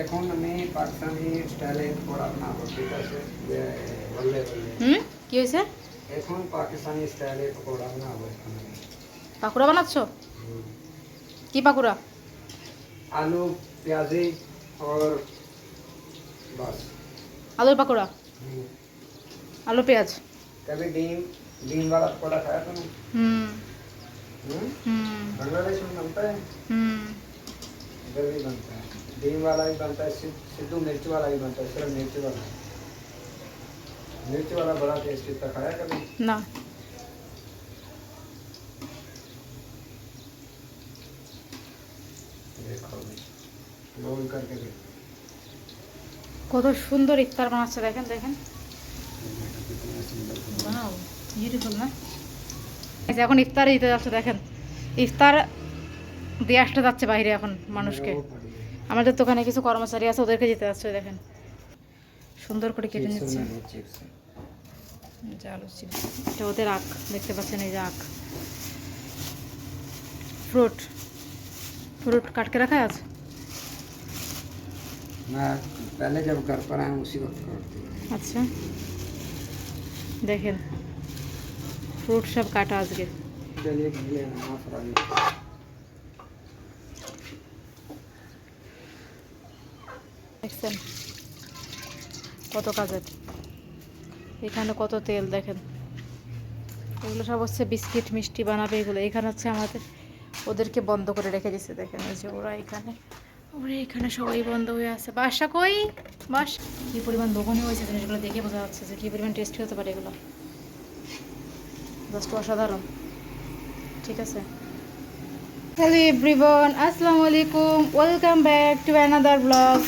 এখন আমি পাকিস্তানি স্টাইলে পড়া বানাবো ঠিক আছে যে বললে বললে হুম কি হয়েছে এখন পাকিস্তানি স্টাইলে পকোড়া বানাবো এখন আমি। পাকুড়া বানাচ্ছ হুম। কি পাকুড়া आलू प्याजी और बस আলুর পাকুড়া हम्म। আলু পেঁয়াজ कभी डीम डीम वाला पकौड़ा खाया तुमने হুম हम्म? হুম बांग्लादेश में बनता है হুম इधर भी बनता है डीम वाला भी बनता है सिद- सिद्धू मिर्च वाला भी बनता है सिर्फ मिर्च वाला मिर्च वाला बड़ा टेस्टी था खाया कभी না देखो रोल करके देखो কত সুন্দর ইফতার বানাচ্ছে দেখেন দেখেন कितना सुंदर ওয়াও বিউটিফুল না এই যে এখন ইফতারে দিতে যাচ্ছে দেখেন ইফতার দিয়ে আসতে যাচ্ছে বাইরে এখন মানুষকে वो बढ़िया। আমাদের দোকানে কিছু কর্মচারী আছে ওদেরকে দিতে যাচ্ছে ওই দেখেন সুন্দর করে কেটে चिप्स নিচ্ছে बनाए, चिप्स। যে আলু চিপস এটা ওদের আখ দেখতে পাচ্ছেন এই যে আখ ফ্রুট ফ্রুট কাট के रखा है आज मैं पहले जब घर पर आया उसी वक्त करती हूँ আচ্ছা দেখেন ফ্রুট সব কাটা আজকে चलिए দেখছেন? কত কাজের এখানে কত তেল, দেখেন। এগুলো সব হচ্ছে বিস্কিট, মিষ্টি বানাবে এগুলো। এখানে হচ্ছে আমাদের, ওদেরকে বন্ধ করে রেখে দিচ্ছে দেখেন। এই যে ওরা এখানে ওরা এখানে সবাই বন্ধ হয়ে আছে। বাসা কই? বাস কী পরিমাণ দোকানে হয়েছে জিনিসগুলো দেখে বোঝা যাচ্ছে যে কী পরিমাণ টেস্টি হতে পারে এগুলো। জাস্ট অসাধারণ। ঠিক আছে? হ্যালো এভরিওয়ান আসসালামু আলাইকুম। Welcome back to another blog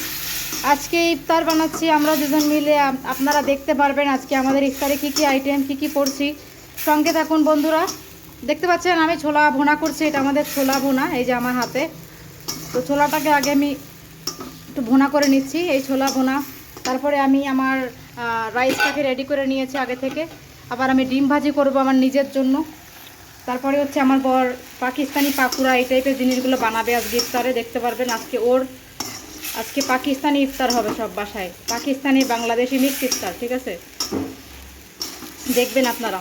আজকে ইফতার বানাচ্ছি, আমরা দুজন মিলে আপনারা দেখতে পারবেন আজকে আমাদের ইফতারে কি কি আইটেম কি কি করছি সঙ্গে থাকুন বন্ধুরা। দেখতে পাচ্ছেন, আমি ছোলা ভোনা করছি, এটা আমাদের ছোলা ভোনা, এই যে আমার হাতে। তো ছোলাটাকে আগে আমি একটু ভোনা করে নিচ্ছি, এই ছোলা ভোনা। তারপরে আমি আমার রাইসটাকে রেডি করে নিয়েছি আগে থেকে। আবার আমি ডিম ভাজি করব আমার নিজের জন্য। তারপরে হচ্ছে আমার বর পাকিস্তানি পাকুড়া, এই টাইপের জিনিসগুলো বানাবে আজকে ইফতারে, দেখতে পারবেন আজকে ওর। আজকে পাকিস্তানি ইফতার হবে সব বাসায়। পাকিস্তানি বাংলাদেশি মিক্স ইফতার, ঠিক আছে? দেখবেন আপনারা।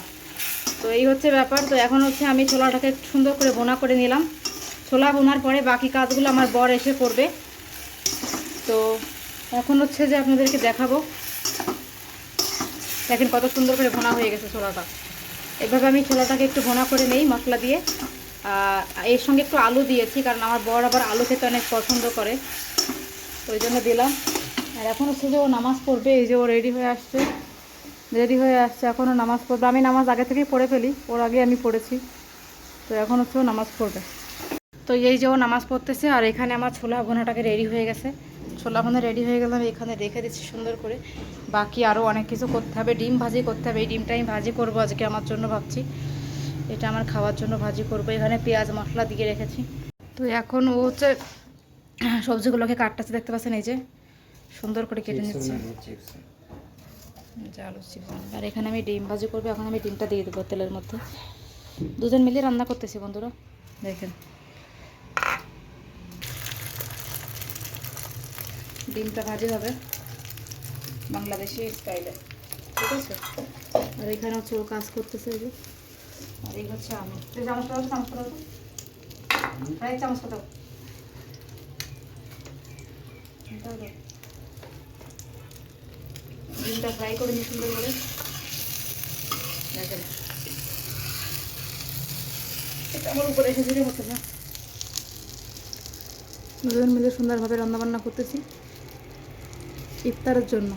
তো এই হচ্ছে ব্যাপার। তো এখন হচ্ছে আমি ছোলাটাকে সুন্দর করে বোনা করে নিলাম। ছোলা বোনার পরে বাকি কাজগুলো আমার বর এসে করবে। তো এখন হচ্ছে যে আপনাদেরকে দেখাবো। দেখেন কত সুন্দর করে ভোনা হয়ে গেছে ছোলাটা। এভাবে আমি ছোলাটাকে একটু ভোনা করে নেই মশলা দিয়ে। এর সঙ্গে একটু আলু দিয়েছি, কারণ আমার বর আবার আলু খেতে অনেক পছন্দ করে। ওই জন্য দিলাম। আর এখন হচ্ছে যে ও নামাজ পড়বে, এই যে ও রেডি হয়ে আসছে। রেডি হয়ে আসছে এখনও নামাজ পড়বে। আমি নামাজ আগে থেকেই পড়ে ফেলি, ওর আগে আমি পড়েছি। তো এখন হচ্ছে নামাজ পড়বে। তো এই যে ও নামাজ পড়তেছে, আর এখানে আমার ছোলা ভোনাটাকে রেডি হয়ে গেছে। ছোলা ভোনা রেডি হয়ে গেলাম এখানে রেখে দিচ্ছি সুন্দর করে। বাকি আরও অনেক কিছু করতে হবে। ডিম ভাজি করতে হবে। এই ডিমটা আমি ভাজি করব আজকে আমার জন্য ভাবছি। এটা আমার খাওয়ার জন্য ভাজি করব। এখানে পেঁয়াজ মশলা দিয়ে রেখেছি। তো এখন ও হচ্ছে হ্যাঁ, সবজিগুলোকে কাটতেছে দেখতে পাচ্ছেন এই যে। সুন্দর করে কেটে নিচ্ছে। আলু চিপস। আর এখানে আমি ডিম ভাজি করব এখন আমি ডিমটা দিয়ে দেবো তেলের মধ্যে। দুজন মিলিয়ে রান্না করতেছি বন্ধুরা। দেখেন। ডিমটা ভাজি হবে বাংলাদেশি স্টাইলে। ঠিক আছে? আর এখানে হচ্ছে ও কাজ করতেছে এই যে। আর এই হচ্ছে আমি চামচ চামচ চামচ কোথাও প্রায় চামচ কোথাও ডিমটা ফ্রাই করে নিই সুন্দর করে। দেখেন। এটা আমার উপরে এসে ঝুড়ে না দুজন মিলে সুন্দরভাবে রান্নাবান্না করতেছি ইফতারের জন্য।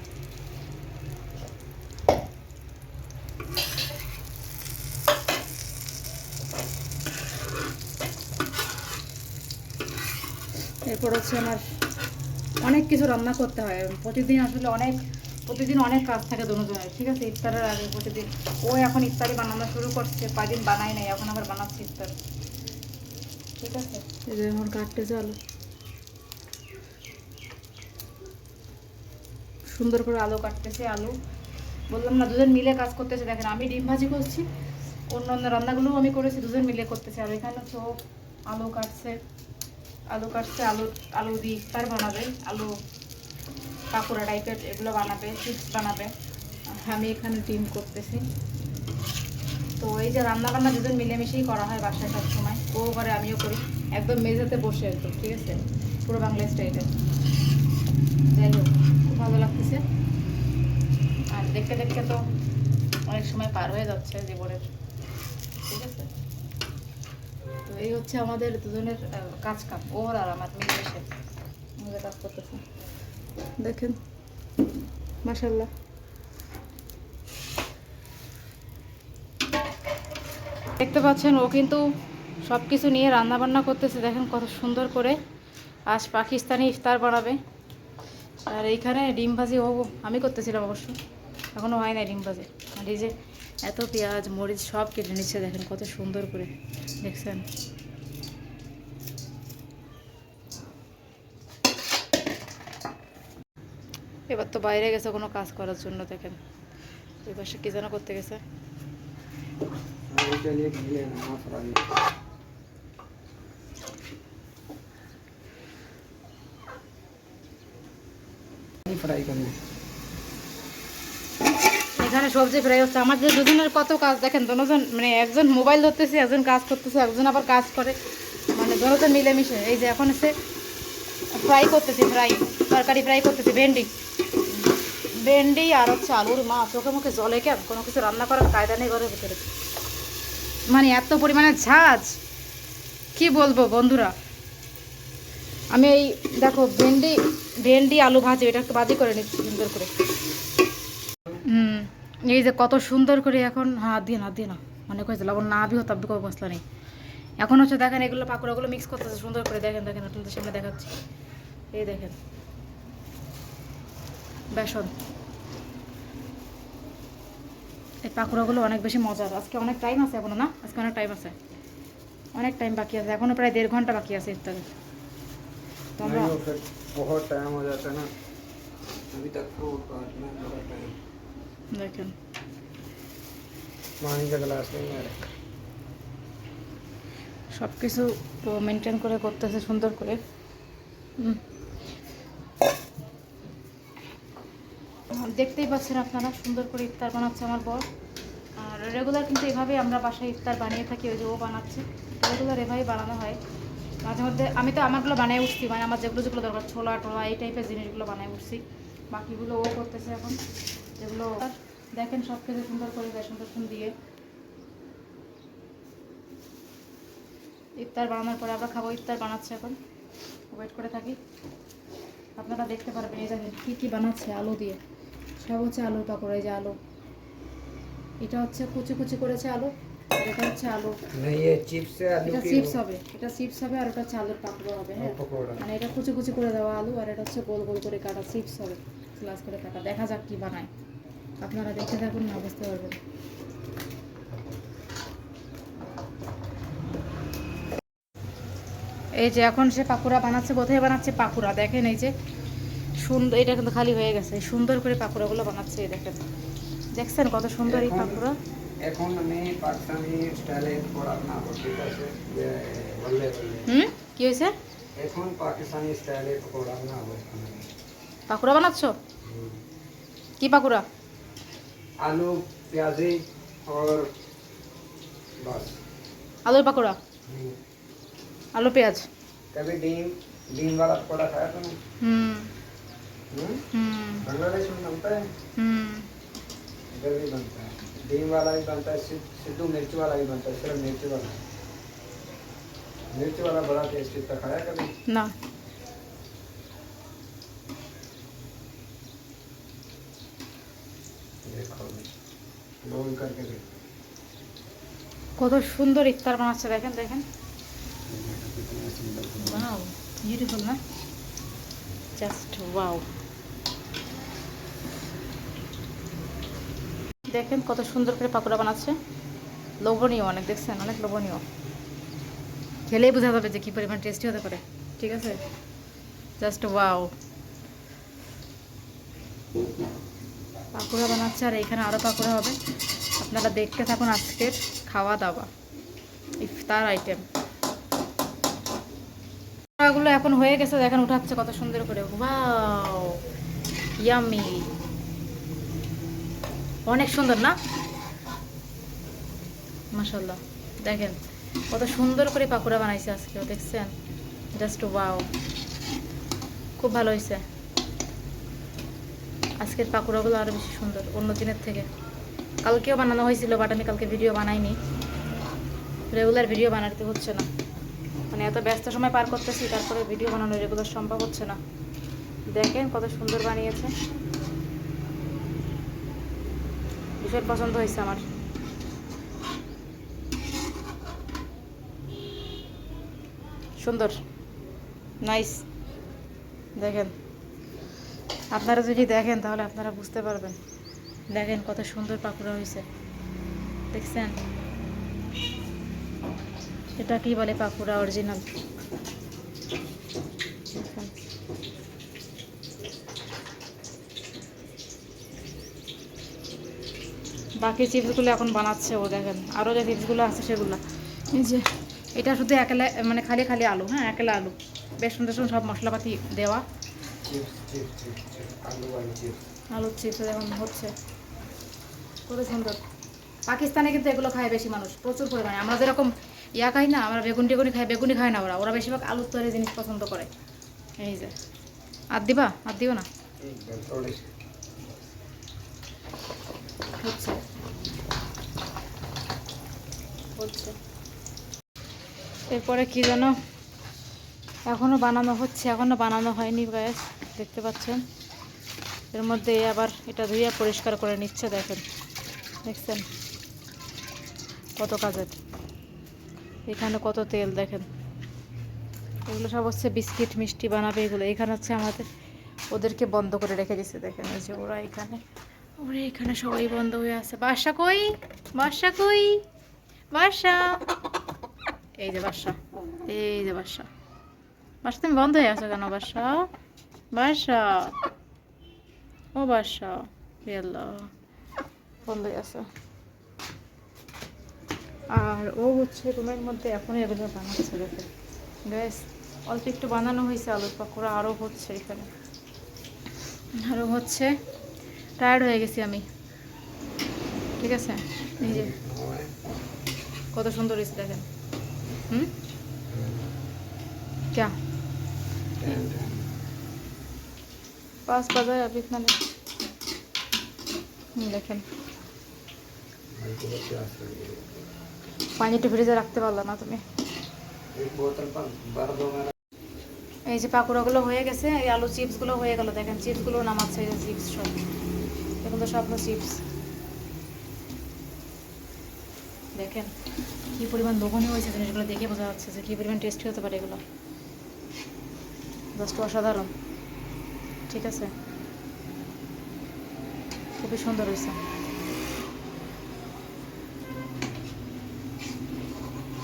এরপর হচ্ছে আমার অনেক কিছু রান্না করতে হয়। প্রতিদিন আসলে অনেক প্রতিদিন অনেক কাজ থাকে দুজনের ঠিক আছে? ইফতারের আগে প্রতিদিন। ও এখন ইফতারি বানানো শুরু করছে কয়দিন বানাই নাই এখন আবার বানাচ্ছে ইফতার। ঠিক আছে? এখন কাটতেছে আলু সুন্দর করে আলু কাটতেছে আলু। বললাম না দুজন মিলে কাজ করতেছে দেখেন আমি ডিম ভাজি করছি অন্য অন্য রান্নাগুলোও আমি করেছি দুজন মিলে করতেছে। আর এখানে ও আলু কাটছে। আলু কাটছে, আলু আলু দিয়ে ইফতার বানাবে, আলু পাকোড়া টাইপের এগুলো বানাবে চিপস বানাবে। আমি এখানে ডিম করতেছি। তো এই যে রান্না বান্না দুজন মিলেমিশেই করা হয় বাসায় সব সময় ও করে আমিও করি, একদম মেঝেতে বসে একদম ঠিক আছে? পুরো বাংলা স্টাইলে। যাই হোক, খুব ভালো লাগতেছে। আর দেখতে দেখতে তো অনেক সময় পার হয়ে যাচ্ছে জীবনের, ঠিক আছে? এই হচ্ছে আমাদের দুজনের কাজ কাম ওর আর আমার মিলেমিশে আমাদের কাজ করতেছে। দেখেন মাসাল্লাহ দেখতে পাচ্ছেন ও কিন্তু সব কিছু নিয়ে রান্না বান্না করতেছে দেখেন কত সুন্দর করে। আজ পাকিস্তানি ইফতার বানাবে। আর এইখানে ডিম ভাজি ও আমি করতেছিলাম অবশ্য এখনও হয় নাই ডিম ভাজি। আর এই যে এত পেঁয়াজ, মরিচ সব কেটে নিচ্ছে, দেখেন কত সুন্দর করে। দেখছেন? এবার তো বাইরে গেছে কোনো কাজ করার জন্য, দেখেন। এবার পাশে কি যেন করতে গেছে? ফ্রাই করব। এখানে সবজি ফ্রাই হচ্ছে। আমার যে দুজনের কত কাজ, দেখেন দুজন মানে একজন মোবাইল ধরতেছে, একজন কাজ করতেছে, একজন আবার কাজ করে। মানে দুজন মিলেমিশে। এই যে এখন এসে ফ্রাই করতেছি, ফ্রাই, তরকারি ফ্রাই করতেছি, ভেন্ডি। ভেন্ডি আর হচ্ছে আলুর মা চোখে মুখে জলে কেন কোনো কিছু রান্না করার কায়দা নেই ঘরের ভিতরে? মানে এত পরিমাণে ঝাঁজ। কি বলব বন্ধুরা? আমি এই, দেখো, ভেন্ডি ভেন্ডি, আলু ভাজি এটা একটু ভাজি করে নিচ্ছি সুন্দর করে। এই যে কত সুন্দর করে এখন হাত দিয়ে না দিয়ে না মনে করেছে লবণ না বিহ তাব্বি কোনো মশলা নেই এখন হচ্ছে দেখেন এগুলো পাকোড়াগুলো মিক্স করতেছে সুন্দর করে দেখেন দেখেন আপনাদের সামনে দেখাচ্ছি এই দেখেন বেসন এই পাকোড়াগুলো অনেক বেশি মজার আজকে অনেক টাইম আছে এখনো না আজকে অনেক টাইম আছে অনেক টাইম বাকি আছে এখনো প্রায় দেড় ঘন্টা বাকি আছে ইত্যাদি তো আমরা नहीं वो फिर बहुत टाइम हो जाता है ना अभी तक फ्रूट দেখেন। সব কিছু মেনটেন করে করতেছে সুন্দর করে। দেখতেই পাচ্ছেন আপনারা সুন্দর করে ইফতার বানাচ্ছে আমার বর। আর রেগুলার কিন্তু এভাবেই আমরা বাসায় ইফতার বানিয়ে থাকি ওই যে ও বানাচ্ছে। রেগুলার এভাবেই বানানো হয়। মাঝে মধ্যে আমি তো আমারগুলো বানিয়ে উঠছি মানে আমার যেগুলো যেগুলো দরকার ছোলা টোলা এই টাইপের জিনিসগুলো বানিয়ে উঠছি। বাকিগুলো ও করতেছে এখন। এগুলো দেখেন সব কিছু সুন্দর করে বেসন টেসন দিয়ে। ইফতার বানানোর পরে আমরা খাব ইফতার বানাচ্ছে এখন। ওয়েট করে থাকি। আপনারা দেখতে পারবেন এই দেখেন কী কী বানাচ্ছে আলু দিয়ে। সব হচ্ছে আলুর পাকড় এই যে আলু। এটা হচ্ছে কুচি কুচি করেছে আলু এটা হচ্ছে আলু। এটা চিপস হবে এটা চিপস হবে আর ওটা হচ্ছে আলুর পাকড়ো হবে হ্যাঁ। মানে এটা কুচি কুচি করে দেওয়া আলু আর এটা হচ্ছে গোল গোল করে কাটা চিপস হবে। স্লাস করে কাটা দেখা যাক কী বানায়। আপনারা দেখতে থাকুন না বুঝতে পারবেন। এই যে এখন সে পাকুড়া বানাচ্ছে কোথায় বানাচ্ছে? পাকুড়া দেখেন এই যে সুন্দর এটা কিন্তু খালি হয়ে গেছে। সুন্দর করে পাকুড়াগুলো বানাচ্ছে এই দেখেন। দেখছেন কত সুন্দর এই পাকুড়া? এখন আমি পাকিস্তানি স্টাইলে ঠিক আছে যে বললে বললে হুম? কি হয়েছে? এখন পাকিস্তানি স্টাইলে পাকুড়া বানাচ্ছ? কি পাকুড়া? आलू प्याजी और बस। आलू पकौड़ा? हम्म। आलू प्याज? कभी डीम डीम वाला पकौड़ा खाया तुमने हम्म। हम्म।, हम्म। बंगाली सुन बनता है? हम्म। इधर भी बनता है। डीम वाला भी बनता है सिद्धू मिर्च वाला भी बनता है सिर्फ़ मिर्च वाला। मिर्च वाला बड़ा टेस्टी था खाया कभी? ना। কত সুন্দর ইফতার বানাচ্ছে, দেখেন দেখেন। না? জাস্ট দেখেন কত সুন্দর করে পাকোড়া বানাচ্ছে। লোভনীয় অনেক, দেখছেন? অনেক লোভনীয়। খেলেই বোঝা যাবে যে কি পরিমাণ টেস্টি হতে পারে। ঠিক আছে? জাস্ট ওয়াও পাকোড়া বানাচ্ছে আর এখানে আরও পাকোড়া হবে। আপনারা দেখতে থাকুন আজকের খাওয়া দাওয়া, ইফতার আইটেম পাকোড়াগুলো এখন হয়ে গেছে, দেখেন উঠাচ্ছে কত সুন্দর করে। ইয়ামি অনেক সুন্দর না? মাশাল্লাহ দেখেন কত সুন্দর করে পাকোড়া বানাইছে আজকে দেখছেন? জাস্ট ওয়াও খুব ভালো হয়েছে। আজকের পাকোড়াগুলো আরও বেশি সুন্দর, অন্য দিনের থেকে। কালকেও বানানো হয়েছিল বাট আমি কালকে ভিডিও বানাইনি। রেগুলার ভিডিও বানাতে হচ্ছে না। মানে এত ব্যস্ত সময় পার করতেছি, তারপরে ভিডিও বানানো রেগুলার সম্ভব হচ্ছে না। দেখেন কত সুন্দর বানিয়েছে। ভীষণ পছন্দ হয়েছে আমার। সুন্দর। নাইস দেখেন। আপনারা যদি দেখেন, তাহলে আপনারা বুঝতে পারবেন। দেখেন কত সুন্দর পাকুড়া হয়েছে। দেখছেন? এটা কি বলে পাকুড়া অরিজিনাল বাকি চিপসগুলো এখন বানাচ্ছে ও, দেখেন। আরও যে চিপসগুলো আছে সেগুলো। এই যে, এটা শুধু একলা মানে খালি খালি আলু হ্যাঁ একলা আলু। বেসন টেসন সব মশলাপাতি দেওয়া। আলুর চিপস এখন হচ্ছে। কত সুন্দর। পাকিস্তানে কিন্তু এগুলো খায় বেশি মানুষ প্রচুর পরিমাণে। আমরা যেরকম ইয়া খাই না আমরা বেগুন টেগুনি খাই বেগুনি খায় না ওরা। ওরা বেশিরভাগ আলুর তৈরি জিনিস পছন্দ করে। এই যে। আর দিবা? আর দিও না? হচ্ছে। হচ্ছে। এরপরে কি যেন এখনও বানানো হচ্ছে এখনও বানানো হয়নি গ্যাস দেখতে পাচ্ছেন? এর মধ্যে আবার এটা ধুয়ে পরিষ্কার করে নিচ্ছে, দেখেন। দেখছেন? কত কাজের। এখানে কত তেল, দেখেন। এগুলো সব হচ্ছে বিস্কিট, মিষ্টি বানাবে এগুলো। এখানে হচ্ছে আমাদের, ওদেরকে বন্ধ করে রেখে দিচ্ছে দেখেন। এই যে ওরা এখানে ওরা এখানে সবাই বন্ধ হয়ে আছে। বাসা কই? বাসা কই? বাসা। এই যে বাসা, এই যে বাসা। বাসা, তুমি বন্ধ হয়ে আছো কেন বাসা? বাসা? ও বাসা। ইয়াল্লা বন্ধ হয়ে আছে। আর ও হচ্ছে রুমের মধ্যে এখনই এগুলো বানাচ্ছে দেখে। গ্যাস অল্প একটু বানানো হয়েছে আলুর পাকোড়া আরও হচ্ছে এখানে। আরও হচ্ছে। টায়ার্ড হয়ে গেছি আমি। ঠিক আছে? এই যে। কত সুন্দর হয়েছে দেখেন। হুম? क्या पास बजा है अभी इतना नहीं হুম, দেখেন পানিটা ফ্রিজে রাখতে পারলো না তুমি एक बोतल पर भर दो मेरा এই যে পাকোড়াগুলো হয়ে গেছে এই আলু চিপসগুলো হয়ে গেল দেখেন চিপসগুলো নামাচ্ছে এই যে চিপস সব এখন তো সব চিপস দেখেন কি পরিমাণ লোভনীয় হয়েছে জিনিসগুলো দেখে বোঝা যাচ্ছে যে কি পরিমাণ টেস্টি হতে পারে এগুলো জাস্ট অসাধারণ ঠিক আছে। খুবই সুন্দর হয়েছে।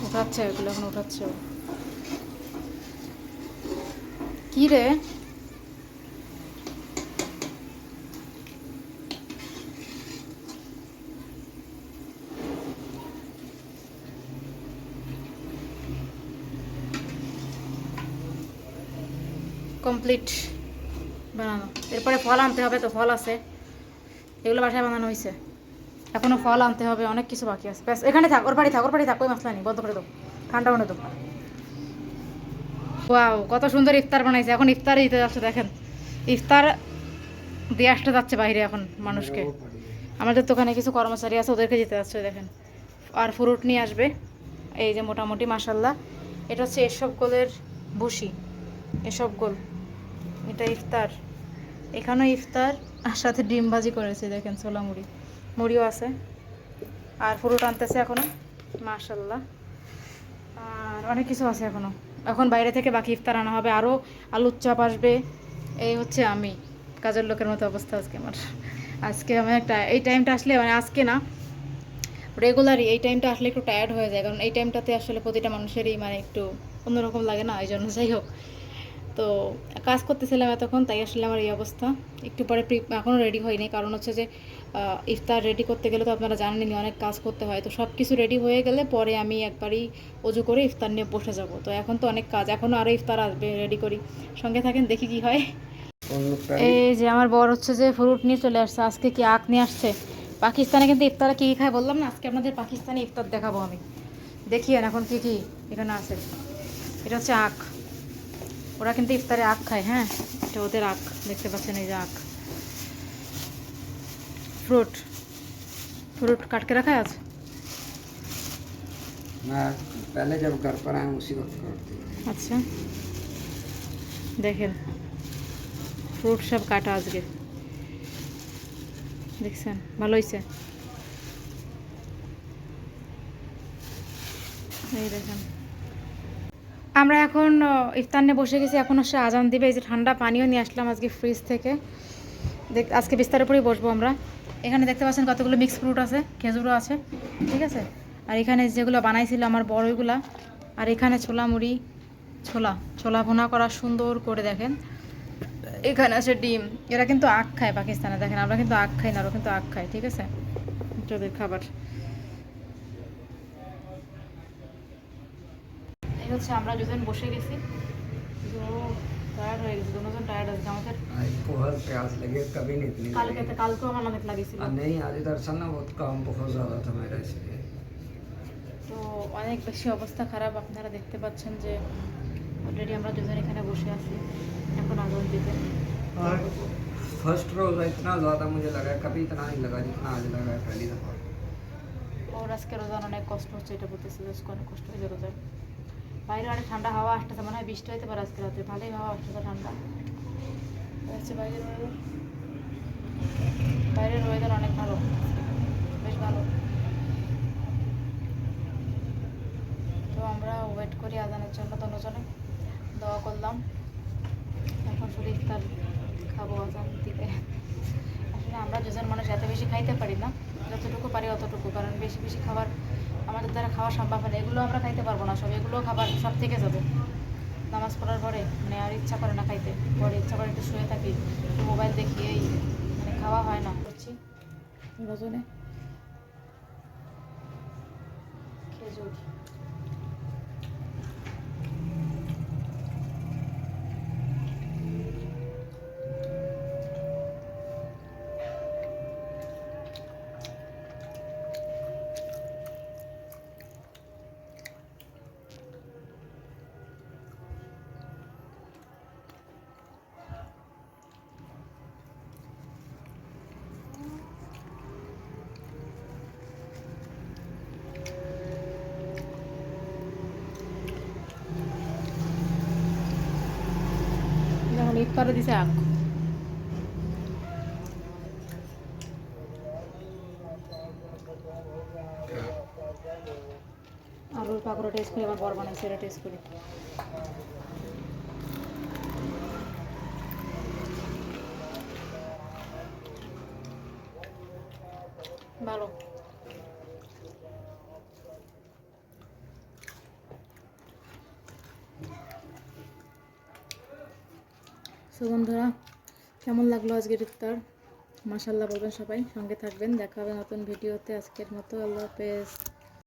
উঠাচ্ছে এগুলো এখন উঠাচ্ছে। কি রে? কমপ্লিট। বানানো। এরপরে ফল আনতে হবে তো, ফল আছে। এগুলো বাসায় বানানো হয়েছে এখনও ফল আনতে হবে, অনেক কিছু বাকি আছে। ব্যাস, এখানে থাক, ওর বাড়ি থাক, ওর বাড়ি থাক, ওই মশলা নেই, বন্ধ করে দাও। ঠান্ডা করে দাও। ওয়াও, কত সুন্দর ইফতার বানাইছে। এখন ইফতার দিতে যাচ্ছে দেখেন। ইফতার দিয়ে আসতে যাচ্ছে বাইরে এখন মানুষকে। আমাদের দোকানে কিছু কর্মচারী আছে, ওদেরকে যেতে যাচ্ছে, দেখেন। আর ফ্রুট নিয়ে আসবে। এই যে মোটামুটি মাসাল্লাহ এটা হচ্ছে এসব গোলের ভুসি। এসব গোল। এটা ইফতার। এখানেও ইফতার, আর সাথে ডিম ভাজি করেছে, দেখেন ছোলা মুড়ি। মুড়িও আছে। আর ফ্রুট আনতেছে এখনও মাশাল্লাহ আর অনেক কিছু আছে এখনও। এখন বাইরে থেকে বাকি ইফতার আনা হবে। আরও আলুর চাপ আসবে। এই হচ্ছে আমি, কাজের লোকের মতো অবস্থা আজকে আমার। আজকে আমি একটা, এই টাইমটা আসলে মানে আজকে না রেগুলারই এই টাইমটা আসলে একটু টায়ার্ড হয়ে যায়। কারণ এই টাইমটাতে আসলে প্রতিটা মানুষেরই মানে একটু অন্যরকম লাগে না, এই জন্য যাই হোক। তো কাজ করতেছিলাম এতক্ষণ তাই আসলে আমার এই অবস্থা। একটু পরে প্রি এখনও রেডি হয়নি। কারণ হচ্ছে যে ইফতার রেডি করতে গেলে তো আপনারা জানেনই অনেক কাজ করতে হয়। তো সব কিছু রেডি হয়ে গেলে পরে আমি একবারই অজু করে ইফতার নিয়ে বসে যাব। তো এখন তো অনেক কাজ এখনও আরও ইফতার আসবে রেডি করি। সঙ্গে থাকেন দেখি কি হয়। এই যে আমার বর হচ্ছে যে ফ্রুট নিয়ে চলে আসছে। আজকে কি আখ নিয়ে আসছে? পাকিস্তানে কিন্তু ইফতারে কী কি খায় বললাম না? আজকে আপনাদের পাকিস্তানি ইফতার দেখাবো আমি। দেখিয়েন এখন কি কি এখানে আছে। এটা হচ্ছে আখ। ওরা কিন্তু ইফতারে আখ খায় হ্যাঁ এটা ওদের আখ দেখতে পাচ্ছেন এই যে আখ ফ্রুট ফ্রুট কাট के रखा है आज मैं पहले जब घर पर आया उसी वक्त करती हूँ আচ্ছা দেখেন ফ্রুট সব কাটা আজকে দেখছেন ভালো হয়েছে এই দেখেন আমরা এখন ইফতার নিয়ে বসে গেছি। এখন হচ্ছে আজান দিবে। এই যে ঠান্ডা পানিও নিয়ে আসলাম আজকে ফ্রিজ থেকে। দেখ, আজকে বিস্তারের উপরেই বসবো আমরা। এখানে দেখতে পাচ্ছেন কতগুলো মিক্স ফ্রুট আছে, খেজুরও আছে, ঠিক আছে? আর এখানে যেগুলো বানাইছিল আমার বড়ইগুলা আর এখানে ছোলা মুড়ি, ছোলা ছোলা ভুনা করা সুন্দর করে দেখেন। এখানে আছে ডিম। এরা কিন্তু আখ খায় পাকিস্তানে, দেখেন, আমরা কিন্তু আখ খাই না, ওরা কিন্তু আখ খায়, ঠিক আছে? ওদের খাবার। এই হচ্ছে আমরা দুজন বসে গেছি টায়ার্ড হয়ে গেছি দুজন টায়ার্ড আছে আমাদের आज बहुत प्यास लगे कभी नहीं इतनी কালকে लगी। কালকেও আমার অনেক লাগিয়েছিল और नहीं आज इधर से ना बहुत काम बहुत ज़्यादा था मेरा इसलिए তো অনেক বেশি অবস্থা খারাপ আপনারা দেখতে পাচ্ছেন যে অলরেডি আমরা দুজন এখানে বসে আছি এখন আগুন দিতে और फर्स्ट रोज़ इतना ज़्यादा मुझे लगा कभी इतना नहीं लगा जितना आज लगा है पहली दफ़ा ওর আজকে রোজার অনেক কষ্ট হচ্ছে এটা বলতেছে যে আজকে অনেক কষ্ট হয়েছে রোজার বাইরে অনেক ঠান্ডা হাওয়া আসতেছে মনে হয় বৃষ্টি হইতে পারে আজকে রাতে। ভালোই হাওয়া আসতেছে ঠান্ডা। হচ্ছে বাইরের ওয়েদার বাইরের ওয়েদার অনেক ভালো। বেশ ভালো। তো আমরা ওয়েট করি আজানের জন্য দুজনে দোয়া করলাম। এখন শুধু ইফতার খাব আজান দিকে আসলে আমরা দুজন মানুষ এত বেশি খাইতে পারি না। যতটুকু পারি অতটুকু কারণ বেশি বেশি খাবার আমাদের দ্বারা খাওয়া সম্ভব হয় না। এগুলো আমরা খাইতে পারব না সব। এগুলো খাবার সব থেকে যাবে। নামাজ পড়ার পরে মানে আর ইচ্ছা করে না খাইতে। পরে ইচ্ছা করে একটু শুয়ে থাকি মোবাইল দেখি, এই মানে খাওয়া হয় না। করছি। রজনে খেজুর ইফতারে দিছে আলুর পাকোড়া টেস্ট করি আমার বড় বানাইছে এটা টেস্ট করি। ভালো। বন্ধুরা, কেমন লাগল আজকের ইফতার? মাসাল্লাহ বলবেন সবাই, সঙ্গে থাকবেন, দেখা হবে নতুন ভিডিওতে। আজকের মতো, আল্লাহ হাফেজ।